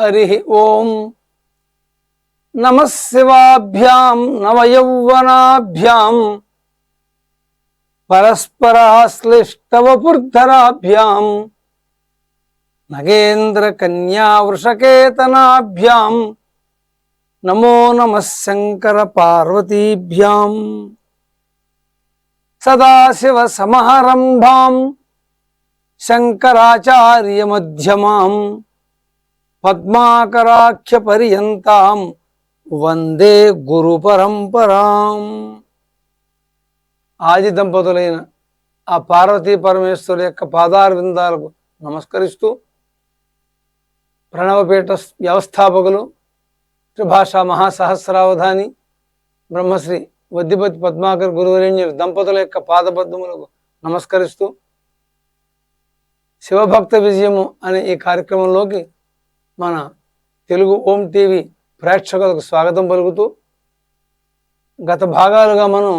హరి ఓం నమ శివాభ్యాం నవయౌవనాభ్యాం పరస్పరాశ్లిష్టవపుర్ధరాభ్యాం నగేంద్ర కన్యా వృషకేతనాభ్యాం నమో నమ శంకర పార్వతీభ్యాం సదాశివ సమారంభాం శంకరాచార్య పద్మాకరాఖ్య పర్యంతం వందే గురు పరంపరాం ఆది దంపతులైన ఆ పార్వతీ పరమేశ్వరు యొక్క పాదార విందాలకు నమస్కరిస్తూ ప్రణవపీఠ వ్యవస్థాపకులు త్రిభాషా మహాసహస్రావధాని బ్రహ్మశ్రీ వద్దిపతి పద్మాకర్ గురువరేణ్యులు దంపతుల యొక్క పాదపద్మములకు నమస్కరిస్తూ శివభక్త విజయము అనే ఈ కార్యక్రమంలోకి మన తెలుగు ఓం టీవీ ప్రేక్షకులకు స్వాగతం పలుకుతూ గత భాగాలుగా మనం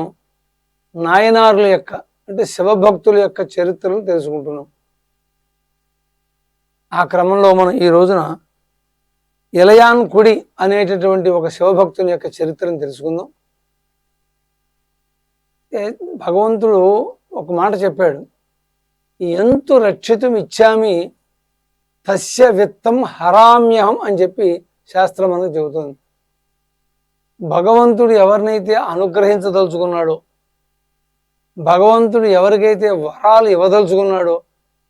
నాయనారుల యొక్క అంటే శివభక్తుల యొక్క చరిత్రను తెలుసుకుంటున్నాం. ఆ క్రమంలో మనం ఈ రోజున ఇలయాన్ కుడి అనేటటువంటి ఒక శివభక్తుని యొక్క చరిత్రను తెలుసుకుందాం. భగవంతుడు ఒక మాట చెప్పాడు ఎంతు రక్షితం ఇచ్చామి తస్య విత్తం హరామ్యహం అని చెప్పి శాస్త్రం మనకు చెబుతుంది. భగవంతుడు ఎవరినైతే అనుగ్రహించదలుచుకున్నాడో భగవంతుడు ఎవరికైతే వరాలు ఇవ్వదలుచుకున్నాడో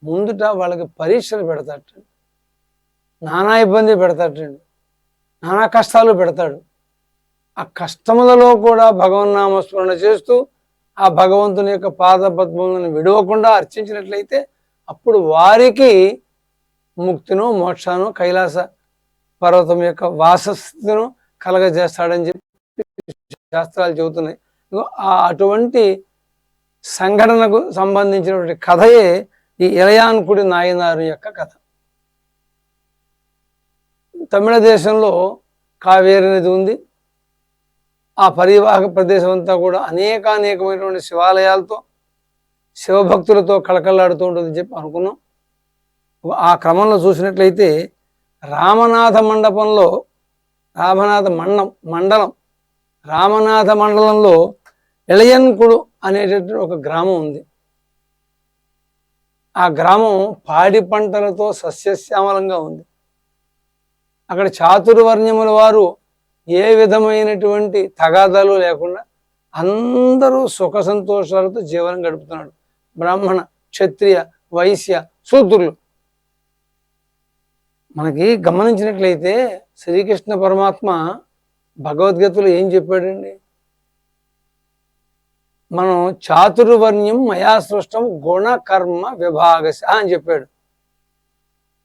ముందుట వాళ్ళకి పరీక్షలు పెడతాడు. నానా ఇబ్బంది పెడతాడండి నానా కష్టాలు పెడతాడు. ఆ కష్టములలో కూడా భగవన్నామస్మరణ చేస్తూ ఆ భగవంతుని యొక్క పాద పద్మములను విడవకుండా అర్చించినట్లయితే అప్పుడు వారికి ముక్తిను మోక్షాను కైలాస పర్వతం యొక్క వాసస్థితిను కలగజేస్తాడని చెప్పి శాస్త్రాలు చెబుతున్నాయి. ఆ అటువంటి సంఘటనకు సంబంధించినటువంటి కథయే ఈ ఇలయాన్కుడి నాయనారు యొక్క కథ. తమిళ దేశంలో కావేరి నది ఉంది. ఆ పరివాహక ప్రదేశం అంతా కూడా అనేకానేకమైనటువంటి శివాలయాలతో శివభక్తులతో కళకళలాడుతూ ఉంటుందని చెప్పి అనుకున్నాం. ఆ క్రమంలో చూసినట్లయితే రామనాథ మండపంలో రామనాథ మండం మండలం రామనాథ మండలంలో ఇళయన్కుడు అనేటటువంటి ఒక గ్రామం ఉంది. ఆ గ్రామం పాడి పంటలతో సస్యశ్యామలంగా ఉంది. అక్కడ చాతుర్వర్ణ్యముల వారు ఏ విధమైనటువంటి తగాదాలు లేకుండా అందరూ సుఖ సంతోషాలతో జీవనం గడుపుతున్నాడు బ్రాహ్మణ క్షత్రియ వైశ్య శూద్రులు. మనకి గమనించినట్లయితే శ్రీకృష్ణ పరమాత్మ భగవద్గీతలో ఏం చెప్పాడండి? మనం చాతుర్వర్ణ్యం మయా సృష్టం గుణ కర్మ విభాగశ అని చెప్పాడు.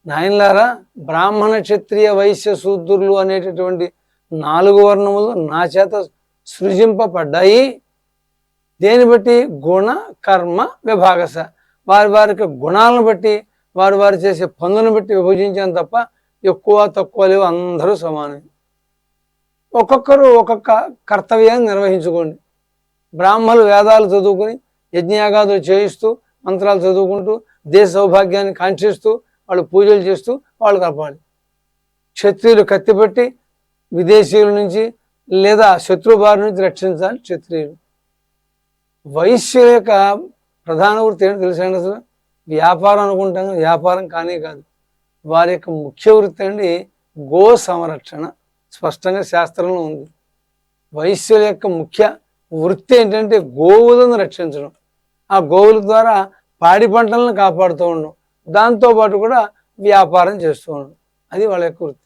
నాయనలారా బ్రాహ్మణ క్షత్రియ వైశ్య శూద్రులు అనేటటువంటి నాలుగు వర్ణములు నా చేత సృజింపబడ్డాయి. దేని బట్టి? గుణ కర్మ విభాగస వారి వారికి గుణాలను బట్టి వారు వారు చేసే పనులను బట్టి విభజించాను తప్ప ఎక్కువ తక్కువ లేవు. అందరూ సమానం ఒక్కొక్కరు ఒక్కొక్క కర్తవ్యాన్ని నిర్వహించుకోండి. బ్రాహ్మలు వేదాలు చదువుకుని యజ్ఞయాగాదులు చేయిస్తూ మంత్రాలు చదువుకుంటూ దేశ సౌభాగ్యాన్ని కాంక్షిస్తూ వాళ్ళు పూజలు చేస్తూ వాళ్ళు కలపాలి. క్షత్రియులు కత్తిపెట్టి విదేశీయుల నుంచి లేదా శత్రు బారి నుంచి రక్షించాలి క్షత్రియులు. వైశ్యుల యొక్క ప్రధాన వృత్తి ఏంటో తెలుసండి అసలు? వ్యాపారం అనుకుంటాం వ్యాపారం కానే కాదు. వారి యొక్క ముఖ్య వృత్తి అండి గో సంరక్షణ. స్పష్టంగా శాస్త్రంలో ఉంది. వైశ్యుల యొక్క ముఖ్య వృత్తి ఏంటంటే గోవులను రక్షించడం. ఆ గోవుల ద్వారా పాడి పంటలను కాపాడుతూ ఉండడం. దాంతోపాటు కూడా వ్యాపారం చేస్తూ ఉండడం. అది వాళ్ళ యొక్క వృత్తి.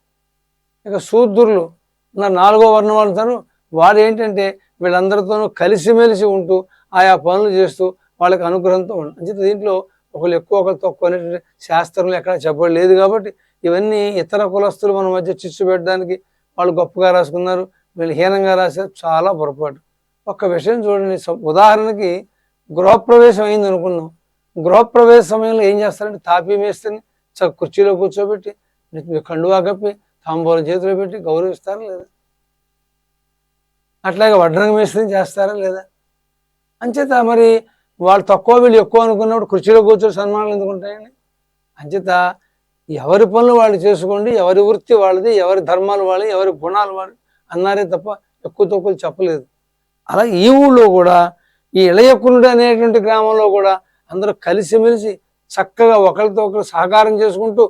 ఇక శూద్రులు నా నాలుగో వర్ణం వాళ్ళతో వారు ఏంటంటే వీళ్ళందరితోనూ కలిసిమెలిసి ఉంటూ ఆయా పనులు చేస్తూ వాళ్ళకి అనుగ్రహంతో ఉండడం అంటే దీంట్లో ఒకళ్ళు ఎక్కువ ఒకరు తక్కువ అనేటువంటి శాస్త్రంలో ఎక్కడ చెప్పలేదు కాబట్టి ఇవన్నీ ఇతర కులస్తులు మన మధ్య చిచ్చు పెట్టడానికి వాళ్ళు గొప్పగా రాసుకున్నారు వీళ్ళు హీనంగా రాశారు చాలా పొరపాటు. ఒక్క విషయం చూడండి ఉదాహరణకి గృహప్రవేశం అయింది అనుకున్నాం గృహప్రవేశ సమయంలో ఏం చేస్తారంటే తాపీ మేస్త్రిని చ కుర్చీలో కూర్చోబెట్టి కండువా కప్పి తాంబూలం చేతిలో పెట్టి గౌరవిస్తారా లేదా? అట్లాగే వడ్రంగ మేస్త్రిని చేస్తారా లేదా? అంచేత మరి వాళ్ళు తక్కువ వీళ్ళు ఎక్కువ అనుకున్నప్పుడు కృషిలో కూర్చొని సన్మానాలు ఎందుకు ఉంటాయండి? అంచేత ఎవరి పనులు వాళ్ళు చేసుకోండి ఎవరి వృత్తి వాళ్ళది ఎవరి ధర్మాలు వాళ్ళు ఎవరి గుణాలు వాళ్ళు అన్నారే తప్ప ఎక్కువ తక్కువ చెప్పలేదు. అలా ఈ ఊళ్ళో కూడా ఈ ఇళయకునుడు అనేటువంటి గ్రామంలో కూడా అందరూ కలిసిమెలిసి చక్కగా ఒకరితో ఒకరు సహకారం చేసుకుంటూ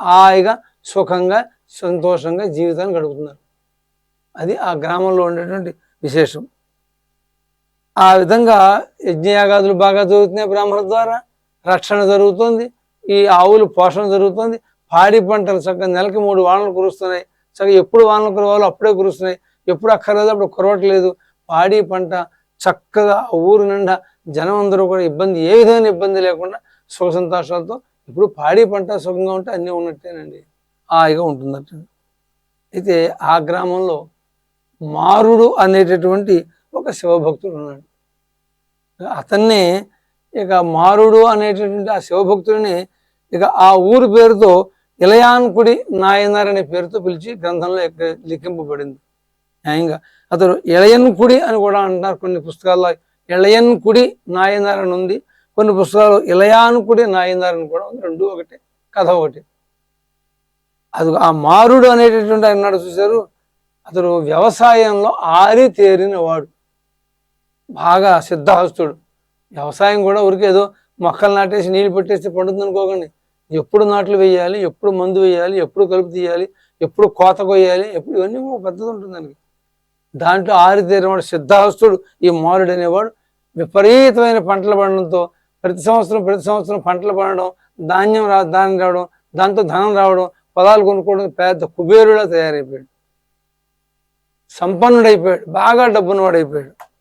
హాయిగా సుఖంగా సంతోషంగా జీవితాన్ని గడుపుతున్నారు. అది ఆ గ్రామంలో ఉండేటువంటి విశేషం. ఆ విధంగా యజ్ఞయాగాదులు బాగా జరుగుతున్నాయి బ్రాహ్మణ ద్వారా. రక్షణ జరుగుతుంది. ఈ ఆవులు పోషణ జరుగుతుంది. పాడి పంటలు చక్కగా నెలకి మూడు వానలు కురుస్తున్నాయి. చక్కగా ఎప్పుడు వానలు కురవాలో అప్పుడే కురుస్తున్నాయి. ఎప్పుడు అక్కర్లేదు అప్పుడు కురవట్లేదు. పాడి పంట చక్కగా ఊరు నిండా జనం అందరూ కూడా ఇబ్బంది ఏ విధమైన ఇబ్బంది లేకుండా సుఖ సంతోషాలతో ఇప్పుడు పాడి పంట సుఖంగా ఉంటే అన్నీ ఉన్నట్టేనండి. హాయిగా ఉంటుందట. అయితే ఆ గ్రామంలో మారుడు అనేటటువంటి ఒక శివభక్తుడు ఉన్నాడు. అతన్ని ఇక మారుడు అనేటటువంటి ఆ శివభక్తుడిని ఇక ఆ ఊరు పేరుతో ఇలయాన్కుడి నాయనార్ అనే పేరుతో పిలిచి గ్రంథంలో లిఖింపబడింది. న్యాయంగా అతడు ఇళయన్కుడి అని కూడా అంటున్నారు కొన్ని పుస్తకాల్లో. ఇళయన్కుడి నాయనార్ అని ఉంది. కొన్ని పుస్తకాలు ఇలయాన్కుడి నాయనార్ అని కూడా ఉంది. రెండు ఒకటి కథ ఒకటి. అది ఆ మారుడు అనేటటువంటి ఆయన చూశారు. అతడు వ్యవసాయంలో ఆరి తేరిన వాడు బాగా సిద్ధహస్తుడు. వ్యవసాయం కూడా ఉరికేదో మొక్కలు నాటేసి నీళ్ళు పెట్టేస్తే పండుతుంది అనుకోకండి ఎప్పుడు నాట్లు వేయాలి ఎప్పుడు మందు వేయాలి ఎప్పుడు కలుపు తీయాలి ఎప్పుడు కోత కొయ్యాలి ఎప్పుడు ఇవన్నీ ఒక పద్ధతి ఉంటుంది దానికి. దాంట్లో ఆరితేరినవాడు సిద్ధహస్తుడు ఈ మారుడు అనేవాడు. విపరీతమైన పంటలు పండడంతో ప్రతి సంవత్సరం ప్రతి సంవత్సరం పంటలు పండడం ధాన్యం రా ధాన్యం రావడం దాంతో ధనం రావడం పొలాలు కొనుక్కోవడం పెద్ద కుబేరులా తయారైపోయాడు. సంపన్నుడైపోయాడు బాగా డబ్బున్నవాడైపోయాడు.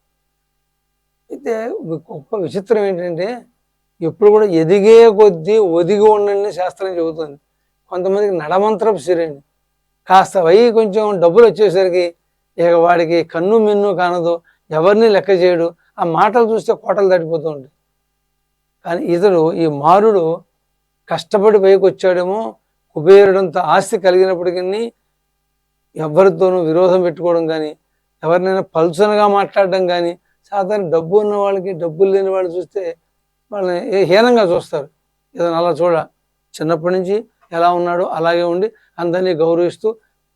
అయితే గొప్ప విచిత్రం ఏంటంటే ఎప్పుడు కూడా ఎదిగే కొద్దీ ఒదిగి ఉండండి శాస్త్రం చెబుతుంది. కొంతమందికి నడమంత్రపు సిరండి కాస్త వై కొంచెం డబ్బులు వచ్చేసరికి ఇక వాడికి కన్ను మిన్ను కానదు ఎవరిని లెక్క చేయడు. ఆ మాటలు చూస్తే కోటలు దాటిపోతూ ఉంటాయి. కానీ ఇతడు ఈ మారుడు కష్టపడి పైకి వచ్చాడేమో కుబేరుడంత ఆస్తి కలిగినప్పటికీ ఎవరితోనూ విరోధం పెట్టుకోవడం కానీ ఎవరినైనా పలుచనగా మాట్లాడడం కానీ సాధారణ డబ్బు ఉన్న వాళ్ళకి డబ్బులు లేని వాళ్ళు చూస్తే వాళ్ళని హీనంగా చూస్తారు. ఏదైనా అలా చూడ. చిన్నప్పటి నుంచి ఎలా ఉన్నాడో అలాగే ఉండి అందరినీ గౌరవిస్తూ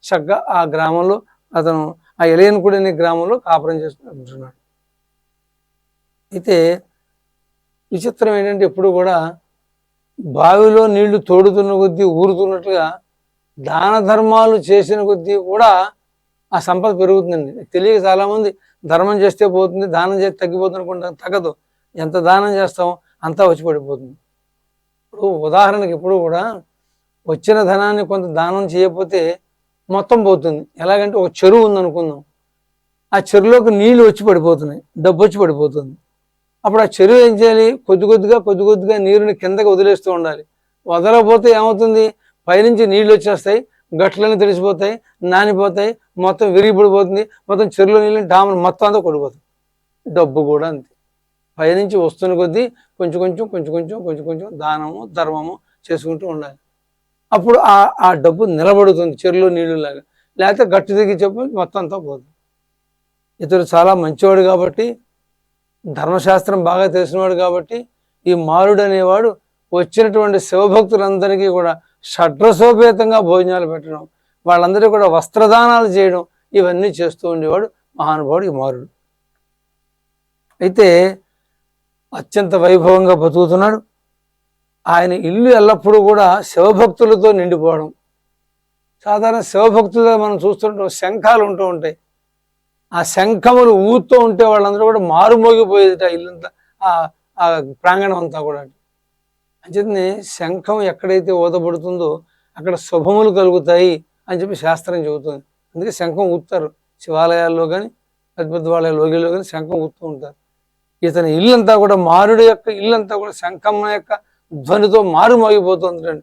చక్కగా ఆ గ్రామంలో అతను ఆ ఎలియన్కుడి అనే గ్రామంలో కాపురం చేసుకుంటున్నాడు. అయితే విచిత్రం ఏంటంటే ఎప్పుడు కూడా బావిలో నీళ్ళు తోడుతున్న కొద్దీ ఊరుతున్నట్లుగా దాన ధర్మాలు చేసిన కొద్దీ కూడా ఆ సంపద పెరుగుతుందండి. తెలియక చాలామంది ధర్మం చేస్తే పోతుంది దానం చేస్తే తగ్గిపోతుంది అనుకుంటాం తగ్గదు. ఎంత దానం చేస్తామో అంతా వచ్చి పడిపోతుంది. ఇప్పుడు ఉదాహరణకి ఇప్పుడు కూడా వచ్చిన ధనాన్ని కొంత దానం చేయకపోతే మొత్తం పోతుంది. ఎలాగంటే ఒక చెరువు ఉందనుకుందాం. ఆ చెరువులోకి నీళ్ళు వచ్చి పడిపోతున్నాయి డబ్బు వచ్చి పడిపోతుంది. అప్పుడు ఆ చెరువు ఏం చేయాలి? కొద్ది కొద్దిగా కొద్ది కొద్దిగా నీరుని కిందకి వదిలేస్తూ ఉండాలి. వదలకపోతే ఏమవుతుంది? పైనుంచి నీళ్ళు వచ్చేస్తాయి గట్లన్నీ తెలిసిపోతాయి నానిపోతాయి మొత్తం విరిగిపడిపోతుంది మొత్తం చెరువులో నీళ్ళు డాములు మొత్తం అంతా కొడిపోతుంది డబ్బు కూడా అంతే. పైనుంచి వస్తున్న కొద్దీ కొంచెం కొంచెం కొంచెం కొంచెం కొంచెం కొంచెం దానము ధర్మము చేసుకుంటూ ఉండాలి. అప్పుడు ఆ ఆ డబ్బు నిలబడుతుంది చెరువులో నీళ్ళు లాగా లేకపోతే గట్టు దిగి చెప్పు మొత్తం అంతా పోతుంది. ఇతడు చాలా మంచివాడు కాబట్టి ధర్మశాస్త్రం బాగా తెలిసినవాడు కాబట్టి ఈ మారుడు అనేవాడు వచ్చినటువంటి శివభక్తులందరికీ కూడా షడ్రసోపేతంగా భోజనాలు పెట్టడం వాళ్ళందరూ కూడా వస్త్రదానాలు చేయడం ఇవన్నీ చేస్తూ ఉండేవాడు మహానుభావుడికి మారుడు. అయితే అత్యంత వైభవంగా బతుకుతున్నాడు. ఆయన ఇల్లు ఎల్లప్పుడూ కూడా శివభక్తులతో నిండిపోవడం. సాధారణ శివభక్తులుగా మనం చూస్తుంటాం శంఖాలు ఉంటూ ఉంటాయి. ఆ శంఖములు ఊరుతూ ఉంటే వాళ్ళందరూ కూడా మారుమోగిపోయేది ఆ ఇల్లంతా ఆ ప్రాంగణం అంతా కూడా. అంచేతనే శంఖం ఎక్కడైతే ఊదబడుతుందో అక్కడ శుభములు కలుగుతాయి అని చెప్పి శాస్త్రం చెబుతుంది. అందుకే శంఖం ఊపుతారు శివాలయాల్లో కానీ పెద్ద పెద్ద వాళ్ళ లోగిలో కానీ శంఖం ఊపుతూ ఉంటారు. ఇతని ఇల్లంతా కూడా మారుడు యొక్క ఇల్లంతా కూడా శంఖం యొక్క ధ్వనితో మారుమోగిపోతుంది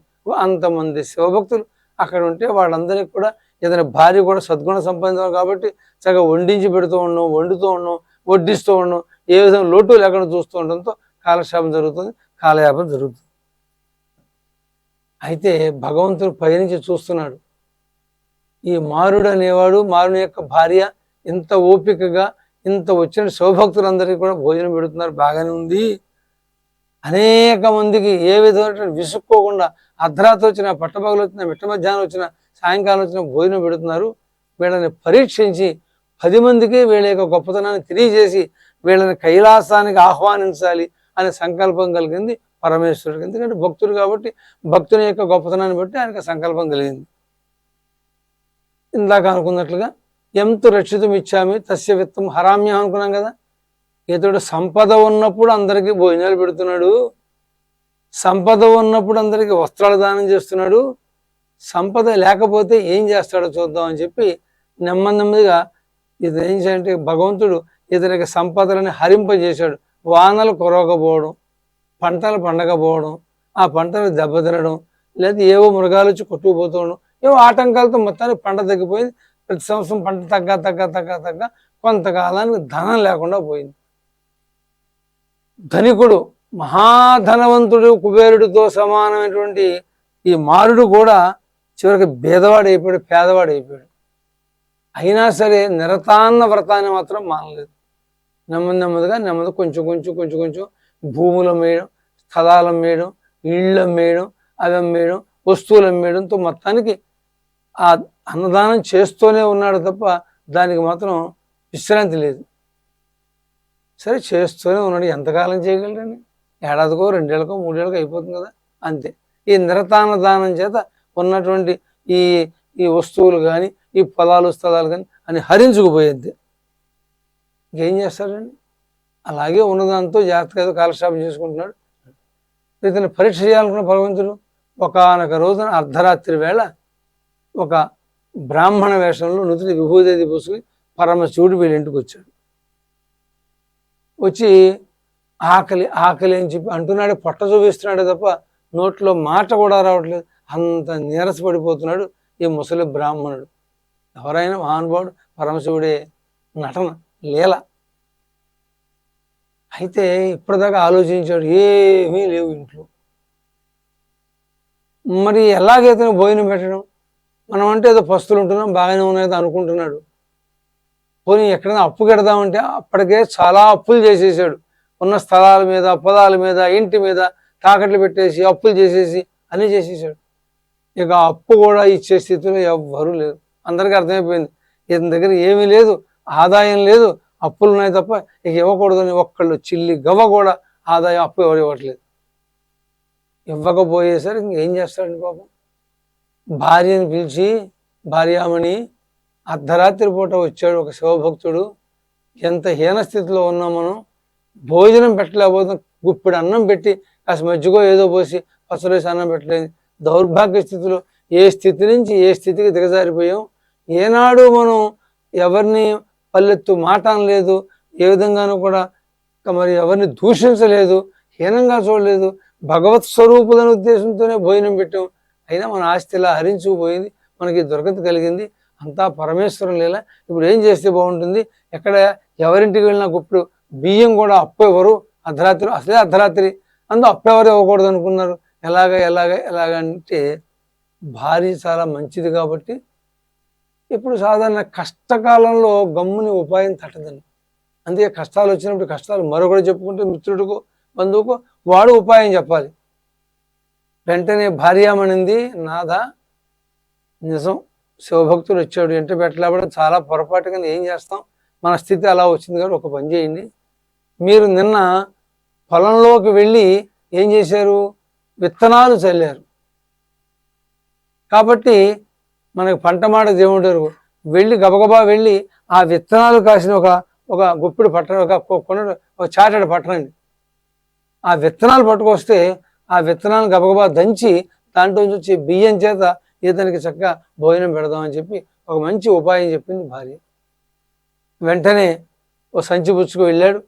అంతమంది శివభక్తులు అక్కడ ఉంటే వాళ్ళందరికీ కూడా ఇతని భార్య కూడా సద్గుణ సంపాదించాలి కాబట్టి చక్కగా వండించి పెడుతూ ఉన్నాం వండుతూ ఉన్నాం వడ్డిస్తూ ఉన్నాం ఏ విధంగా లోటు లేకుండా చూస్తూ ఉండడంతో కాలక్షేపం జరుగుతుంది కాలయాపం జరుగుతుంది. అయితే భగవంతుడు పయనించి చూస్తున్నాడు. ఈ మారుడు అనేవాడు మారుని యొక్క భార్య ఇంత ఓపికగా ఇంత వచ్చిన శివభక్తులందరికీ కూడా భోజనం పెడుతున్నారు బాగానే ఉంది. అనేక మందికి ఏ విధమైన విసుక్కోకుండా అర్ధరాత్రి వచ్చిన పట్టపగలు వచ్చిన మిట్ట మధ్యాహ్నం వచ్చిన సాయంకాలం వచ్చిన భోజనం పెడుతున్నారు. వీళ్ళని పరీక్షించి పది మందికి వీళ్ళ యొక్క గొప్పతనాన్ని తెలియజేసి వీళ్ళని కైలాసానికి ఆహ్వానించాలి అనే సంకల్పం కలిగింది. పరమేశ్వరుడికి. ఎందుకంటే భక్తుడు కాబట్టి భక్తుని యొక్క గొప్పతనాన్ని బట్టి ఆయనకు సంకల్పం కలిగింది. ఇందాక అనుకున్నట్లుగా ఎంత రక్షితం ఇచ్చామి తస్య విత్తం హరామ్యం అనుకున్నాం కదా. ఇతడు సంపద ఉన్నప్పుడు అందరికీ భోజనాలు పెడుతున్నాడు. సంపద ఉన్నప్పుడు అందరికీ వస్త్రాలు దానం చేస్తున్నాడు. సంపద లేకపోతే ఏం చేస్తాడో చూద్దాం అని చెప్పి నెమ్మది నెమ్మదిగా ఇది ఏం చేయాలంటే భగవంతుడు ఇతనికి సంపదలని హరింపజేశాడు. వానలు కురవకపోవడం. పంటలు పండకపోవడం ఆ పంటలు దెబ్బతినడం లేదా ఏవో మృగాలు వచ్చి కొట్టుకుపోతుండడం ఏవో ఆటంకాలతో మొత్తానికి పంట తగ్గిపోయింది. ప్రతి సంవత్సరం పంట తగ్గ తగ్గ తగ్గ తగ్గ కొంతకాలానికి ధనం లేకుండా పోయింది. ధనికుడు మహాధనవంతుడు కుబేరుడితో సమానమైనటువంటి ఈ మారుడు కూడా చివరికి భేదవాడు అయిపోయాడు పేదవాడు అయిపోయాడు అయినా సరే నిరతాన్న వ్రతాన్ని మాత్రం మానలేదు. నెమ్మది నెమ్మదిగా నెమ్మది కొంచెం కొంచెం కొంచెం కొంచెం భూములు అమ్మేయడం స్థలాలు అమ్మేయడం ఇళ్ళు అమ్మేయడం అవి అమ్మేయడం వస్తువులు అమ్మేయడంతో మొత్తానికి ఆ అన్నదానం చేస్తూనే ఉన్నాడు తప్ప దానికి మాత్రం విశ్రాంతి లేదు. సరే చేస్తూనే ఉన్నాడు. ఎంతకాలం చేయగలరని ఏడాదికో రెండేళ్ళకో మూడేళ్ళకో అయిపోతుంది కదా? అంతే. ఈ నిరతాన దానం చేత ఉన్నటువంటి ఈ ఈ వస్తువులు కానీ ఈ పొలాలు స్థలాలు కానీ అని హరించుకుపోయేది ఇంకేం చేస్తాడండి? అలాగే ఉన్నదాంతో జాగ్రత్తగా కాలక్షేపం చేసుకుంటున్నాడు. ఇతను పరీక్ష చేయాలనుకున్న భగవంతుడు ఒకనొక రోజున అర్ధరాత్రి వేళ ఒక బ్రాహ్మణ వేషంలో నుదుటి విభూదేది పూసుకుని పరమశివుడు వీళ్ళ ఇంటికి వచ్చాడు. వచ్చి ఆకలి ఆకలి అని చెప్పి అంటున్నాడు పొట్ట చూపిస్తున్నాడు తప్ప నోట్లో మాట కూడా రావట్లేదు. అంత నీరసపడిపోతున్నాడు ఈ ముసలి బ్రాహ్మణుడు. ఎవరైనా మహానుభావుడు పరమశివుడే నటన లీల అయితే ఇప్పటిదాకా ఆలోచించాడు ఏమీ లేవు ఇంట్లో. మరి ఎలాగైతే భోజనం పెట్టడం? మనం అంటే ఏదో పస్తులు ఉంటున్నాం బాగానే ఉన్నది అనుకుంటున్నాడు. పోనీ ఎక్కడైనా అప్పు కడదామంటే అప్పటికే చాలా అప్పులు చేసేసాడు. ఉన్న స్థలాల మీద పొలాల మీద ఇంటి మీద తాకట్లు పెట్టేసి అప్పులు చేసేసి అన్నీ చేసేసాడు. ఇక అప్పు కూడా ఇచ్చే స్థితిలో ఎవ్వరూ లేరు. అందరికీ అర్థమైపోయింది. ఇతని దగ్గర ఏమీ లేదు ఆదాయం లేదు అప్పులు ఉన్నాయి తప్ప ఇక ఇవ్వకూడదని ఒక్కళ్ళు చిల్లి గవ్వ కూడా ఆదాయం అప్పు ఎవరు ఇవ్వట్లేదు. ఇవ్వకపోయేసరికి ఇంకేం చేస్తాడండి పాపం? భార్యని పిలిచి భార్యామణి అర్ధరాత్రి పూట వచ్చాడు ఒక శివభక్తుడు. ఎంత హీన స్థితిలో ఉన్నాం మనం? భోజనం పెట్టలేకపోతే గుప్పిడి అన్నం పెట్టి కాస్త మజ్జిగో ఏదో పోసి పసరేసి అన్నం పెట్టలేదు దౌర్భాగ్య స్థితిలో ఏ స్థితి నుంచి ఏ స్థితికి దిగజారిపోయాం? ఏనాడు మనం ఎవరిని పల్లెత్తు మాట అనలేదు ఏ విధంగానూ కూడా మరి ఎవరిని దూషించలేదు హీనంగా చూడలేదు. భగవత్ స్వరూపులను ఉద్దేశంతోనే భోజనం పెట్టాం. అయినా మన ఆస్తి ఇలా హరించుకుపోయింది మనకి దుర్గతి కలిగింది. అంతా పరమేశ్వరం లేలా. ఇప్పుడు ఏం చేస్తే బాగుంటుంది? ఎక్కడ ఎవరింటికి వెళ్ళినా ఇప్పుడు బియ్యం కూడా అప్పు ఎవరు అర్ధరాత్రి అసలే అర్ధరాత్రి. అందు అప్పు ఎవరు ఇవ్వకూడదు అనుకున్నారు ఎలాగ ఎలాగ ఎలాగ అంటే భార్య చాలా మంచిది కాబట్టి ఇప్పుడు సాధారణ కష్టకాలంలో గమ్ముని ఉపాయం తట్టదండి. అందుకే కష్టాలు వచ్చినప్పుడు కష్టాలు మరొకటి చెప్పుకుంటే మిత్రుడికో బంధువుకు వాడు ఉపాయం చెప్పాలి. వెంటనే భార్యామణింది నాద నిజం శివభక్తుడు వచ్చాడు ఇంటి పెట్టలేబడి చాలా పొరపాటుగా ఏం చేస్తాం? మన స్థితి అలా వచ్చింది కాబట్టి ఒక పని చేయండి. మీరు నిన్న పొలంలోకి వెళ్ళి ఏం చేశారు? విత్తనాలు చల్లారు. కాబట్టి మనకు పంట మాట దేవుడు వెళ్ళి గబగబా వెళ్ళి ఆ విత్తనాలు కాసిన ఒక ఒక గుప్పిడి పట్టణ ఒక కొన ఒక చాటెడ్ పట్టణండి ఆ విత్తనాలు పట్టుకొస్తే ఆ విత్తనాలు గబగబా దంచి దాంట్లో నుంచి వచ్చి బియ్యం చేత ఇతనికి చక్కగా భోజనం పెడదామని చెప్పి ఒక మంచి ఉపాయం చెప్పింది భార్య. వెంటనే ఓ సంచి పుచ్చుకు వెళ్ళాడు.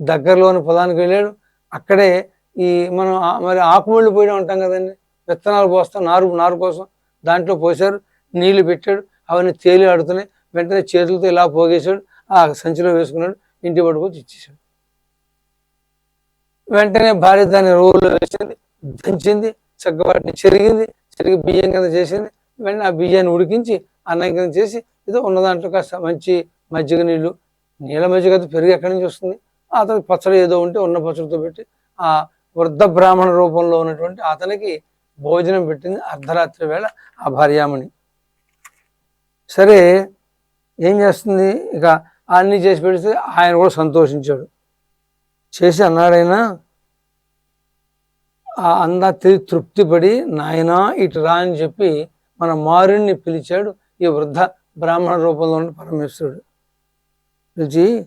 దగ్గరలోని పొలానికి వెళ్ళాడు. అక్కడే ఈ మనం మరి ఆకుముళ్ళు పోయిన ఉంటాం కదండి. విత్తనాలు పోస్తాం నారు నారు కోసం దాంట్లో పోసారు నీళ్ళు పెట్టాడు. అవన్నీ తేలి ఆడుతున్నాయి. వెంటనే చేతులతో ఇలా పోగేశాడు. ఆ సంచిలో వేసుకున్నాడు. ఇంటి పట్టుకొచ్చి ఇచ్చేసాడు వెంటనే భార్య దాన్ని రోల్లో వేసింది. దంచింది. చక్కగా చెరిగింది. చెరిగి బియ్యం కింద చేసింది. వెంటనే ఆ బియ్యాన్ని ఉడికించి అన్నం కింద చేసి ఏదో ఉన్న దాంట్లో కాస్త మంచి మజ్జిగ నీళ్ళు నీళ్ళ మజ్జిగ అయితే పెరుగు ఎక్కడి నుంచి వస్తుంది? అతనికి పచ్చడి ఏదో ఉంటే ఉన్న పచ్చడితో పెట్టి ఆ వృద్ధ బ్రాహ్మణ రూపంలో ఉన్నటువంటి అతనికి భోజనం పెట్టింది అర్ధరాత్రి వేళ ఆ భార్యామణి. సరే ఏం చేస్తుంది? ఇక అన్నీ చేసి పెడితే ఆయన కూడా సంతోషించాడు. చేసి అన్నాడైనా ఆ అందా తిరిగి తృప్తిపడి నాయనా ఇటు రా అని చెప్పి మన మారుణ్ణి పిలిచాడు. ఈ వృద్ధ బ్రాహ్మణ రూపంలో ఉన్న పరమేశ్వరుడు. పిలిచి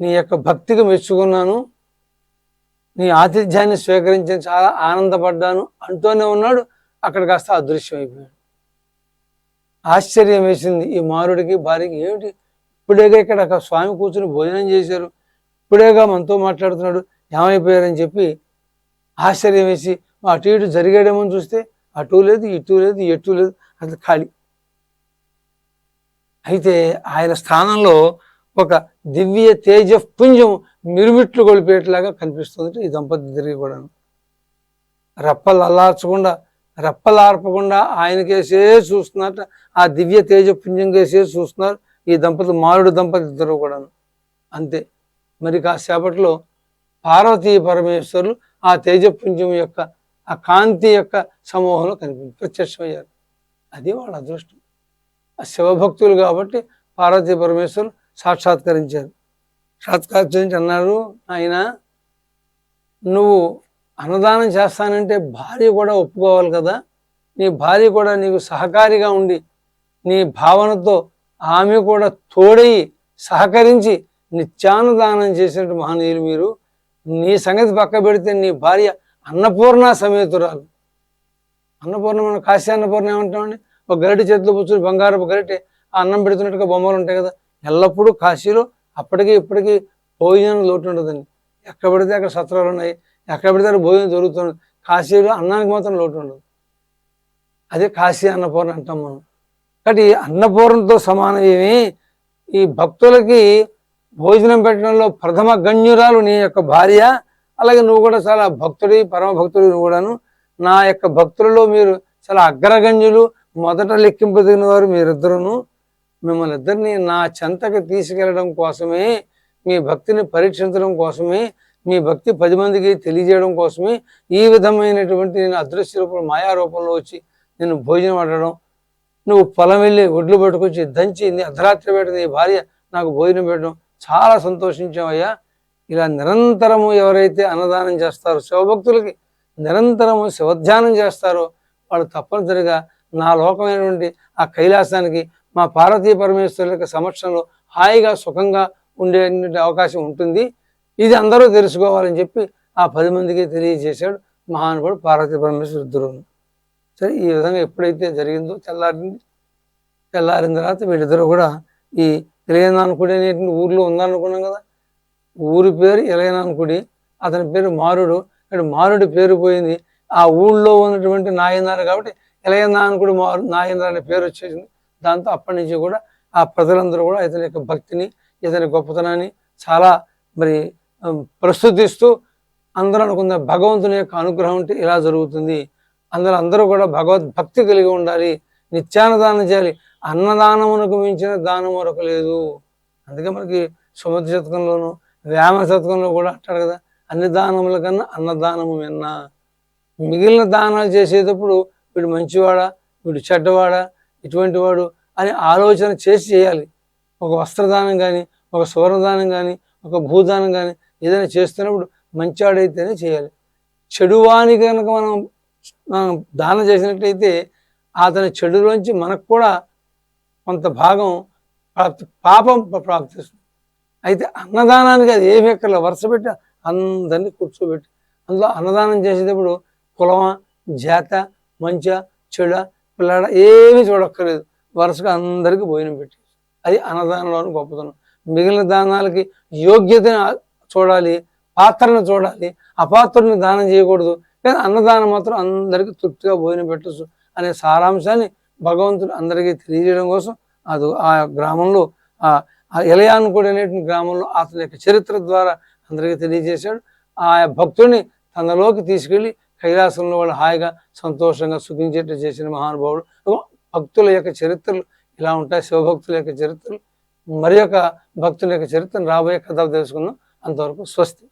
నీ యొక్క భక్తికి మెచ్చుకున్నాను. నీ ఆతిథ్యాన్ని స్వీకరించి చాలా ఆనందపడ్డాను అంటూనే ఉన్నాడు. అక్కడ కాస్త అదృశ్యం అయిపోయాడు ఆశ్చర్యం వేసింది. ఈ మారుడికి భార్యకి ఏమిటి? ఇప్పుడేగా ఇక్కడ ఒక స్వామి కూర్చుని భోజనం చేశారు. ఇప్పుడేగా మనతో మాట్లాడుతున్నాడు. ఏమైపోయారని చెప్పి ఆశ్చర్యం వేసి అటు ఇటు జరిగాడేమో చూస్తే అటు లేదు ఇటు లేదు ఎటు లేదు అది ఖాళీ. అయితే ఆయన స్థానంలో ఒక దివ్య తేజ పుంజం మిరుమిట్లు కొలిపేట్లాగా కనిపిస్తుంది. ఈ దంపతి తిరిగి కూడా రప్పలు అల్లార్చకుండా రెప్పలార్పకుండా ఆయనకేసే చూస్తున్నట్టు ఆ దివ్య తేజ పుంజం కేసే చూస్తున్నారు. ఈ దంపతులు మారుడు దంపతి ఇద్దరు కూడాను. అంతే. మరి కాసేపట్లో పార్వతీ పరమేశ్వరులు ఆ తేజపుంజం యొక్క ఆ కాంతి యొక్క సమూహంలో కనిపించి ప్రత్యక్షమయ్యారు. అది వాళ్ళ అదృష్టం. ఆ శివభక్తులు కాబట్టి పార్వతీ పరమేశ్వరులు సాక్షాత్కరించారు. సాక్షాత్కరించి అన్నారు ఆయన నువ్వు అన్నదానం చేస్తానంటే భార్య కూడా ఒప్పుకోవాలి కదా. నీ భార్య కూడా నీకు సహకారిగా ఉండి నీ భావనతో ఆమె కూడా తోడయి సహకరించి నిత్యానుదానం చేసినట్టు మహనీయులు మీరు. నీ సంగతి పక్క పెడితే నీ భార్య అన్నపూర్ణ సమేతురాలు. అన్నపూర్ణ మనం కాశీ అన్నపూర్ణ ఏమంటామండి? ఒక గరిటె చేతిలో కూర్చొని బంగారపు గరిటె ఆ అన్నం పెడుతున్నట్టుగా బొమ్మలు ఉంటాయి కదా. ఎల్లప్పుడూ కాశీలో అప్పటికి ఇప్పటికీ భోజనం లోటు ఉండదండి. ఎక్కడ పడితే అక్కడ సత్రాలు ఉన్నాయి. ఎక్కడ పెడితే భోజనం దొరుకుతుంది కాశీలో అన్నానికి మాత్రం లోటు ఉండదు. అదే కాశీ అన్నపూర్ణ అంటాం మనం. కాబట్టి ఈ అన్నపూర్ణతో సమానమేమి? ఈ భక్తులకి భోజనం పెట్టడంలో ప్రథమ గణ్యురాలు నీ యొక్క భార్య అలాగే నువ్వు కూడా చాలా భక్తుడి పరమ భక్తుడి నువ్వు కూడాను. నా యొక్క భక్తులలో మీరు చాలా అగ్రగణ్యులు. మొదట లెక్కింపదిగిన వారు మీరిద్దరును. మిమ్మల్ని ఇద్దరిని నా చెంతకి తీసుకెళ్ళడం కోసమే మీ భక్తిని పరీక్షించడం కోసమే మీ భక్తి పది మందికి తెలియజేయడం కోసమే ఈ విధమైనటువంటి నేను అదృశ్య రూపంలో మాయా రూపంలో వచ్చి నేను భోజనం పడడం నువ్వు పొలం వెళ్ళి ఒడ్లు పట్టుకొచ్చి దంచి నీ అర్ధరాత్రి వేట నీ భార్య నాకు భోజనం పెట్టడం చాలా సంతోషించామయ్యా ఇలా నిరంతరము ఎవరైతే అన్నదానం చేస్తారో శివభక్తులకి నిరంతరము శివధ్యానం చేస్తారో వాళ్ళు తప్పనిసరిగా నా లోకమైనటువంటి ఆ కైలాసానికి మా పార్వతీ పరమేశ్వరుల యొక్క సమక్షంలో హాయిగా సుఖంగా ఉండే అవకాశం ఉంటుంది. ఇది అందరూ తెలుసుకోవాలని చెప్పి ఆ పది మందికి తెలియజేశాడు మహానుభావుడు పార్వతీ పరమేశ్వర ఇద్దరు. సరే ఈ విధంగా ఎప్పుడైతే జరిగిందో తెల్లారింది తెల్లారిన తర్వాత వీళ్ళిద్దరూ కూడా ఈ ఇలయనానుకుడి అనేటువంటి ఊర్లో ఉందనుకున్నాం కదా. ఊరి పేరు ఇలయనానుకుడి అతని పేరు మారుడు. ఇక్కడ మారుడి పేరు పోయింది. ఆ ఊళ్ళో ఉన్నటువంటి నాయనారు కాబట్టి ఇలయనానుకుడి మారు నాయనారు అనే పేరు వచ్చేసింది. దాంతో అప్పటి నుంచి కూడా ఆ ప్రజలందరూ కూడా ఇతని యొక్క భక్తిని ఇతని గొప్పతనాన్ని చాలా మరి ప్రస్తుతిస్తూ అందరూ అనుకున్న భగవంతుని యొక్క అనుగ్రహం ఉంటే ఇలా జరుగుతుంది. అందరూ అందరూ కూడా భగవద్భక్తి కలిగి ఉండాలి. నిత్యాన్నదానం చేయాలి. అన్నదానమునకు మించిన దానం మరొక లేదు. అందుకే మనకి సుమతి శతకంలోను వ్యామ శతకంలో కూడా అంటాడు కదా అన్ని దానముల కన్నా అన్నదానము విన్నా. మిగిలిన దానాలు చేసేటప్పుడు వీడు మంచివాడా వీడు చెడ్డవాడా ఇటువంటి వాడు అని ఆలోచన చేసి చేయాలి. ఒక వస్త్రదానం కానీ ఒక సువర్ణదానం కానీ ఒక భూదానం కానీ ఏదైనా చేస్తున్నప్పుడు మంచివాడైతేనే చేయాలి. చెడువాని కనుక మనం మనం దానం చేసినట్టయితే అతని చెడులోంచి మనకు కూడా కొంత భాగం ప్రాప్తి పాపం ప్రాప్తిస్తుంది. అయితే అన్నదానానికి అది ఏమి ఎక్కడ వరుస పెట్టి అందరినీ కూర్చోబెట్టి అందులో అన్నదానం చేసేటప్పుడు కులమా జాత మంచ చెడ పిల్లడ ఏమీ చూడక్కర్లేదు. వరుసగా అందరికీ భోజనం పెట్టి అది అన్నదానంలోని గొప్పతనం. మిగిలిన దానాలకి యోగ్యతను చూడాలి పాత్రను చూడాలి. అపాత్రుని దానం చేయకూడదు. కానీ అన్నదానం మాత్రం అందరికీ తృప్తిగా భోజనం పెట్టచ్చు అనే సారాంశాన్ని భగవంతుడు అందరికీ తెలియజేయడం కోసం అది ఆ గ్రామంలో ఆ ఆ ఇలయానుకుడు అనేటువంటి గ్రామంలో అతని యొక్క చరిత్ర ద్వారా అందరికీ తెలియజేశాడు. ఆ భక్తుడిని తనలోకి తీసుకెళ్ళి కైలాసంలో వాళ్ళు హాయిగా సంతోషంగా సుఖించేట్టు చేసిన మహానుభావుడు. భక్తుల యొక్క చరిత్రలు ఇలా ఉంటాయి. శివభక్తుల యొక్క చరిత్రలు. మరి యొక్క భక్తుల యొక్క చరిత్రను రాబోయే కథ తెలుసుకుందాం. అంతవరకు స్వస్తి.